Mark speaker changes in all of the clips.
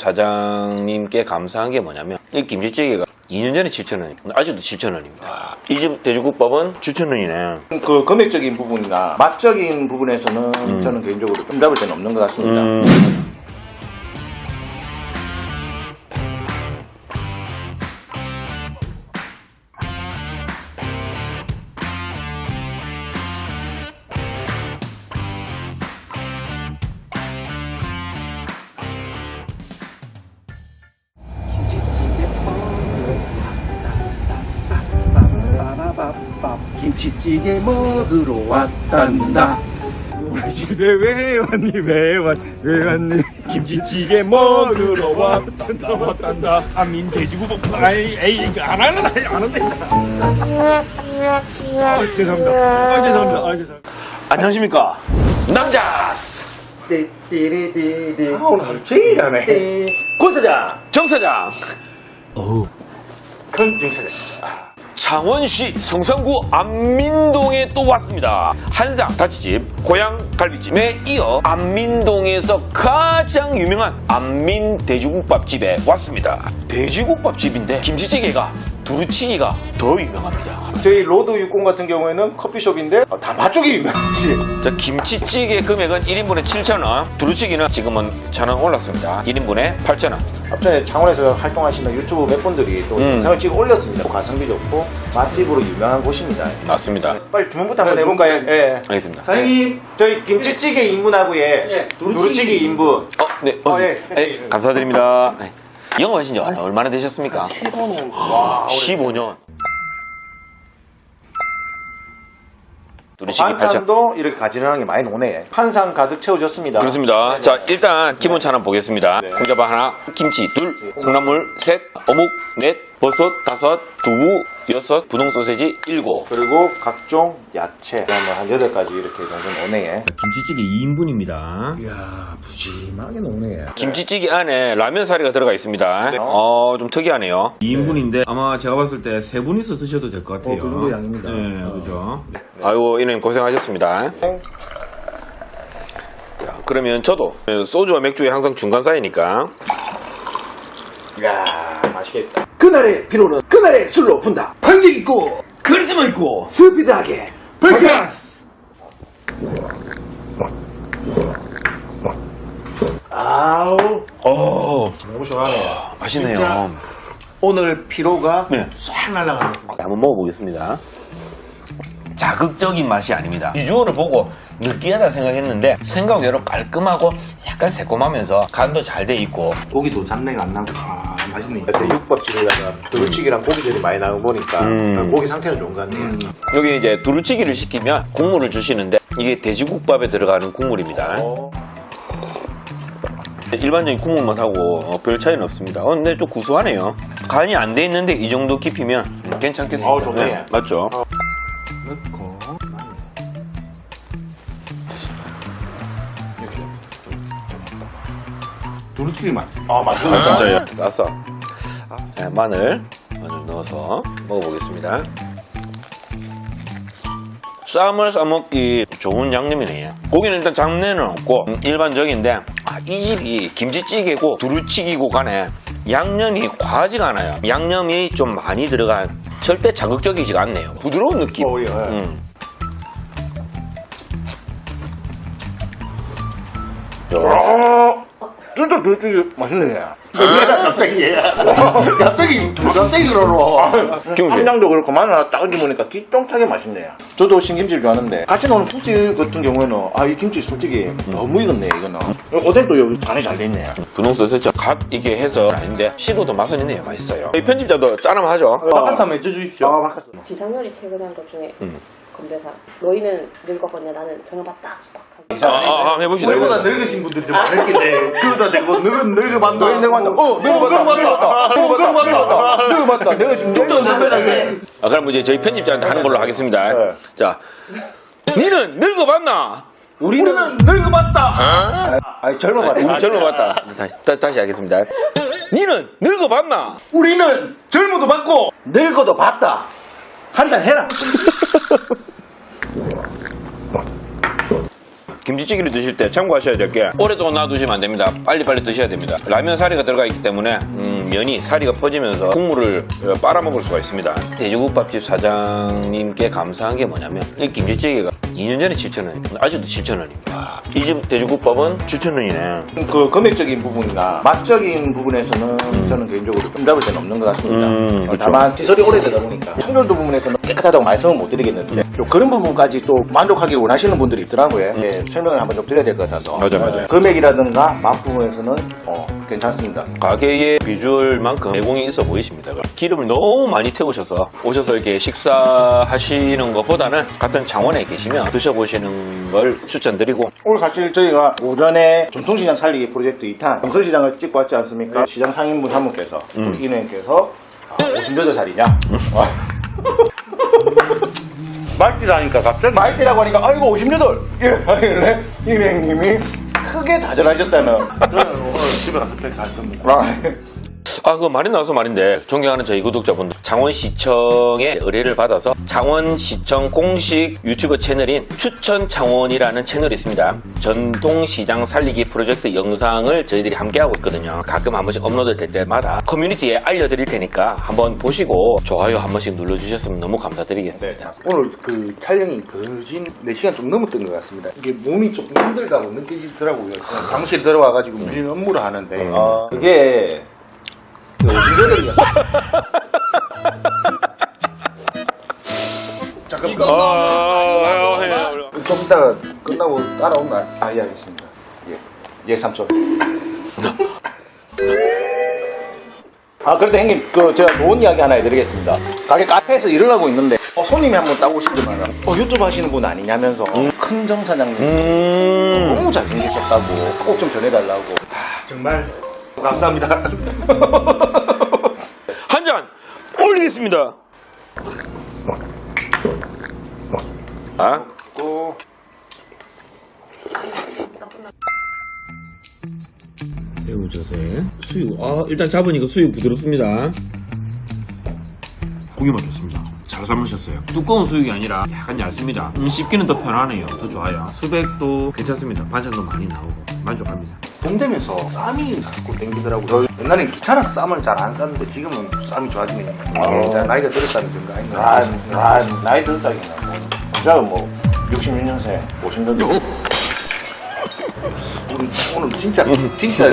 Speaker 1: 사장님께 감사한 게 뭐냐면 이 김치찌개가 2년 전에 7,000원, 아직도 7,000원입니다. 이집 돼지국밥은 7,000원이네.
Speaker 2: 그 금액적인 부분이나 맛적인 부분에서는
Speaker 1: 음.
Speaker 2: 저는 개인적으로 응답을 때는 없는 것 같습니다.
Speaker 1: 음,
Speaker 2: 김치찌개 먹으러 왔단다.
Speaker 3: 우리 집에 왜 왔니 왜 왔, 왜 왔니 김치찌개 먹으러 왔단다 왔단다 아민 돼지고기 아이 에이 이거 안 하는 아이 안 한다 아 죄송합니다 아 죄송합니다 아 죄송합니다
Speaker 1: 안녕하십니까. 남자!
Speaker 2: 띠띠리띠리. 아, 오늘 하루 종일 하네. 권 사장.
Speaker 1: 정 사장!
Speaker 2: 큰 중 사장.
Speaker 1: 창원시 성산구 안민동에 또 왔습니다. 한상 다치집, 고향 갈비집에 이어 안민동에서 가장 유명한 안민 돼지국밥집에 왔습니다. 돼지국밥집인데 김치찌개가 두루치기가 더 유명합니다.
Speaker 2: 저희 로드 육공 같은 경우에는 커피숍인데 어, 다 맛쪽이 유명하지.
Speaker 1: 자, 김치찌개 금액은 1인분에 7,000원, 두루치기는 지금은 1,000원 올랐습니다. 1인분에 8,000원.
Speaker 2: 앞전에 창원에서 활동하시는 유튜브 몇 분들이 또
Speaker 1: 음.
Speaker 2: 영상을 찍어 올렸습니다. 가성비 좋고 맛집으로 유명한 곳입니다.
Speaker 1: 맞습니다.
Speaker 2: 빨리 주문부터 한번 해볼까요? 예.
Speaker 1: 알겠습니다.
Speaker 2: 사장님, 저희 김치찌개 인분하고에 두루치기 인분.
Speaker 1: 어, 네. 어,
Speaker 2: 어, 예.
Speaker 1: 네, 감사드립니다. 네. 영업하신 지 얼마나 되셨습니까?
Speaker 2: 15년. 와,
Speaker 1: 15년. 두루치기 8,000원.
Speaker 2: 반찬도 이렇게 가지런한 게 많이 노네. 한상 가득 채워졌습니다.
Speaker 1: 그렇습니다. 자, 일단 기본차 한번 보겠습니다.
Speaker 2: 네.
Speaker 1: 콩자반 하나, 김치 둘, 콩나물 셋, 어묵 넷, 버섯 다섯, 두부 여섯, 분홍 소세지 일곱.
Speaker 2: 그리고 각종 야채 한한 여덟 가지 이렇게 정도 노네.
Speaker 3: 김치찌개 2인분입니다
Speaker 2: 이야, 푸짐하게 노네.
Speaker 1: 김치찌개 안에 라면 사리가 들어가 있습니다.
Speaker 2: 네.
Speaker 1: 어, 좀 특이하네요.
Speaker 3: 2인분인데 아마 제가 봤을 때 세 분이서 드셔도 될 것 같아요
Speaker 2: 어, 그 정도 양입니다.
Speaker 3: 네
Speaker 2: 어.
Speaker 3: 그죠
Speaker 1: 아유, 이님 고생하셨습니다. 자, 그러면 저도 소주와 맥주의 항상 중간 사이니까
Speaker 2: 이야, 맛있겠다. 그날의 피로는 그날의 술로 푼다. 반격 있고
Speaker 3: 카리스마 있고
Speaker 2: 스피드하게 벌카스. 아우,
Speaker 1: 어,
Speaker 2: 너무 시원하네.
Speaker 1: 맛있네요.
Speaker 2: 진짜. 오늘 피로가
Speaker 1: 네.
Speaker 2: 싹 날아가는.
Speaker 1: 한번 먹어보겠습니다. 자극적인 맛이 아닙니다. 비주얼을 보고 느끼하다 생각했는데 생각 외로 깔끔하고 약간 새콤하면서 간도 잘 돼 있고
Speaker 2: 고기도 잡내가 안 나고 아 맛있네. 육밥집에다가 두루치기랑 고기들이 많이 나오고 보니까
Speaker 1: 음.
Speaker 2: 고기 상태는 좋은 것 같네요.
Speaker 1: 여기 이제 두루치기를 시키면 국물을 주시는데 이게 돼지국밥에 들어가는 국물입니다.
Speaker 2: 어.
Speaker 1: 일반적인 국물 맛하고 어, 별 차이는 없습니다. 어, 근데 좀 구수하네요. 간이 안 돼 있는데 이 정도 깊이면 음, 괜찮겠습니다.
Speaker 2: 어, 좋네.
Speaker 1: 맞죠?
Speaker 2: 넣 두루치기 맛. 아
Speaker 1: 아, 진짜요? 싸서 네, 마늘 마늘 넣어서 먹어보겠습니다. 쌈을 싸먹기 좋은 양념이네요. 고기는 일단 잡내는 없고 음, 일반적인데 아, 이 집이 김치찌개고 두루치기고 간에 양념이 과하지가 않아요. 양념이 좀 많이 들어간 절대 자극적이지가 않네요. 부드러운 느낌.
Speaker 2: 어, 예, 예.
Speaker 1: 음. 야,
Speaker 2: 진짜 두루치기 맛 있네. 갑자기 얘. 갑자기 갑자기 그러러.
Speaker 1: 김치.
Speaker 2: 한장도 그렇고 마늘 하나 딱 얹어보니까 기똥차게 맛있네요. 저도 신김치를 좋아하는데 같이 나오는 국지 같은 경우에는 아 이 김치 솔직히 너무 익었네 이거는. 오뎅도 여기 간이 잘 돼 있네.
Speaker 1: 분홍 소세지 갓 이게 해서 아닌데 시도도 맛은 있네요. 맛있어요. 이 편집자도 짜람 하죠.
Speaker 2: 바깥 한번 해주십시오. 아 바깥.
Speaker 4: 지상렬이 최근에 한 것 중에
Speaker 1: 음.
Speaker 4: 건배사 너희는 늙었거냐 나는 전화받 딱
Speaker 1: 아, 아, 아, 해봅시다.
Speaker 2: 저희보다
Speaker 1: 해봅시다.
Speaker 2: 늙으신 분들도 많았겠네. 그러다 내가 늙어 늙어봤다. 늙어봤다. 어 늙어봤다. 늙어봤다. 늙어봤다. 늙어봤다. 내가 지금 늙어봤다.
Speaker 1: 아, 그럼 이제 저희 편집자한테 하는 걸로 하겠습니다.
Speaker 2: 네.
Speaker 1: 자, 니는 늙어봤나?
Speaker 2: 우리는 늙어봤다. 아니 젊어봤다.
Speaker 1: 우리 젊어봤다. 다시, 다시, 다시 하겠습니다. 니는 늙어봤나?
Speaker 2: 우리는 젊어도 봤고 늙어도 봤다. 한잔 해라.
Speaker 1: 김치찌개를 드실 때 참고하셔야 될 게 오랫동안 놔두시면 안 됩니다. 빨리빨리 드셔야 됩니다. 라면 사리가 들어가 있기 때문에 음, 면이 사리가 퍼지면서 국물을 어, 빨아먹을 수가 있습니다. 돼지국밥집 사장님께 감사한 게 뭐냐면 이 김치찌개가 2년 전에 7,000원이었는데 아직도 7,000원입니다. 이 집 돼지국밥은 7,000원이네.
Speaker 2: 그 금액적인 부분이나 맛적인 부분에서는 저는 개인적으로 좀 잡을 데는 없는 것 같습니다.
Speaker 1: 음,
Speaker 2: 어,
Speaker 1: 그쵸.
Speaker 2: 다만 시설이 오래되다 보니까 청결도 부분에서는 깨끗하다고 말씀은 못 드리겠는데 또 그런 부분까지 또 만족하기를 원하시는 분들이 있더라고요. 예, 설명을 한번 좀 드려야 될 것 같아서
Speaker 1: 맞아, 맞아.
Speaker 2: 어, 금액이라든가 맛 부분에서는 어, 괜찮습니다.
Speaker 1: 가게의 비주얼만큼 내공이 있어 보이십니다. 기름을 너무 많이 태우셔서 오셔서 이렇게 식사하시는 것보다는 같은 창원에 계시면 드셔보시는 걸 추천드리고
Speaker 2: 오늘 사실 저희가 오전에 전통시장 살리기 프로젝트 2탄 동서시장을 찍고 왔지 않습니까? 시장 상인분 한 분께서
Speaker 1: 음.
Speaker 2: 우리 인회께서 58살이냐?
Speaker 3: 말띠라니까 갑자기
Speaker 2: 말띠라고 하니까 아이고 58! 이러길래 인회님이 크게 좌절하셨다는 저는 오늘 집에 가서 팩할 겁니다.
Speaker 1: 아, 그 말이 나와서 말인데, 존경하는 저희 구독자분들, 창원시청의 의뢰를 받아서 창원시청 공식 유튜브 채널인 추천 창원이라는 채널이 있습니다. 전통시장 살리기 프로젝트 영상을 저희들이 함께하고 있거든요. 가끔 한 번씩 업로드 될 때마다 커뮤니티에 알려드릴 테니까 한번 보시고 좋아요 한 번씩 눌러주셨으면 너무 감사드리겠습니다.
Speaker 5: 오늘 그 촬영이 거진 4시간 좀 넘었던 것 같습니다. 이게 몸이 조금 힘들다고 느껴지더라고요. 사무실 들어와가지고 밀린 업무를 하는데
Speaker 1: 아.
Speaker 5: 그게 그 오신저들이 잠깐
Speaker 1: 아, 아, 아,
Speaker 5: 좀 이따가 끝나고 따라온다. 아, 예, 알겠습니다. 예, 예, 삼촌.
Speaker 2: 아, 그래도 형님, 그, 제가 좋은 이야기 하나 해드리겠습니다. 가게 카페에서 일을 하고 있는데, 어, 손님이 한번딱 오시더만요. 어, 유튜브 하시는 분 아니냐면서, 큰정 사장님.
Speaker 1: 음.
Speaker 2: 너무 잘생기셨다고, 꼭 좀 전해달라고.
Speaker 5: 정말 감사합니다.
Speaker 1: 한 잔 올리겠습니다. 아? 새우젓에 수유. 아 일단 잡으니까 수유 부드럽습니다. 고기만 좋습니다. 잘 삶으셨어요. 두꺼운 수육이 아니라 약간 얇습니다. 음, 씹기는 더 편하네요. 더 좋아요. 수백도 괜찮습니다. 반찬도 많이 나오고 만족합니다.
Speaker 5: 동대면서 쌈이 자꾸 땡기더라고요. 옛날엔 귀찮아서 쌈을 잘 안 쌌는데 지금은 쌈이 좋아지네요. 이제 나이가 들었다는 증거 아닌가.
Speaker 2: 아, 아, 나이 들었다기는. 뭐. 제가 뭐, 66년생, 50년대.
Speaker 5: 우리 오늘 진짜 진짜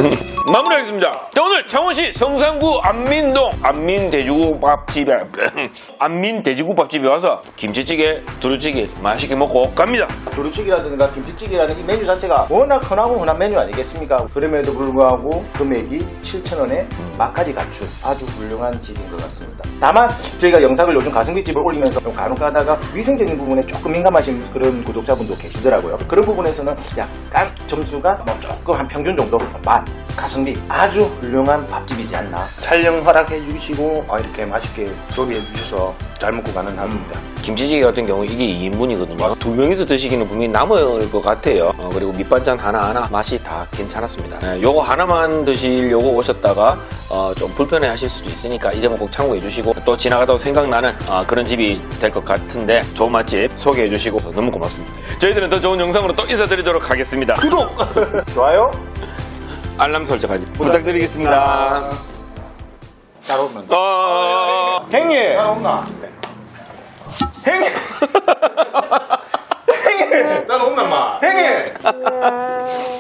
Speaker 1: 마무리하겠습니다. 자, 오늘 창원시 성산구 안민동 안민돼지국밥집에 안민돼지국밥집에 와서 김치찌개, 두루찌개 맛있게 먹고 갑니다.
Speaker 2: 두루치기라든가 김치찌개라는 이 메뉴 자체가 워낙 흔하고 흔한 메뉴 아니겠습니까? 그럼에도 불구하고 금액이 7,000원에 맛까지 갖춘 아주 훌륭한 집인 것 같습니다. 다만 저희가 영상을 요즘 가성비집을 올리면서 좀 간혹 가다가 위생적인 부분에 조금 민감하신 그런 구독자분도 계시더라고요. 그런 부분에서는 약간 점수가 뭐 조금 한 평균 정도 맛, 가성 비 아주 훌륭한 밥집이지 않나.
Speaker 5: 촬영 허락해 주시고 아, 이렇게 맛있게 조리해 주셔서 잘 먹고 가는 하루입니다.
Speaker 1: 김치찌개 같은 경우 이게 2인분이거든요. 두 명이서 드시기는 분명히 남을 것 같아요. 어, 그리고 밑반찬 하나하나 맛이 다 괜찮았습니다. 네, 요거 하나만 드시려고 오셨다가 어, 좀 불편해 하실 수도 있으니까 이 점은 꼭 참고해 주시고 또 지나가다 생각나는 어, 그런 집이 될 것 같은데 좋은 맛집 소개해 주시고 너무 고맙습니다. 저희들은 더 좋은 영상으로 또 인사드리도록 하겠습니다. 구독!
Speaker 2: 좋아요?
Speaker 1: 알람 설정까지 부탁드리겠습니다.
Speaker 2: 잘 오면.
Speaker 1: 어...
Speaker 2: 형님!
Speaker 5: 잘 온나?
Speaker 2: 형님!
Speaker 5: 난 온나 마.
Speaker 2: 형님!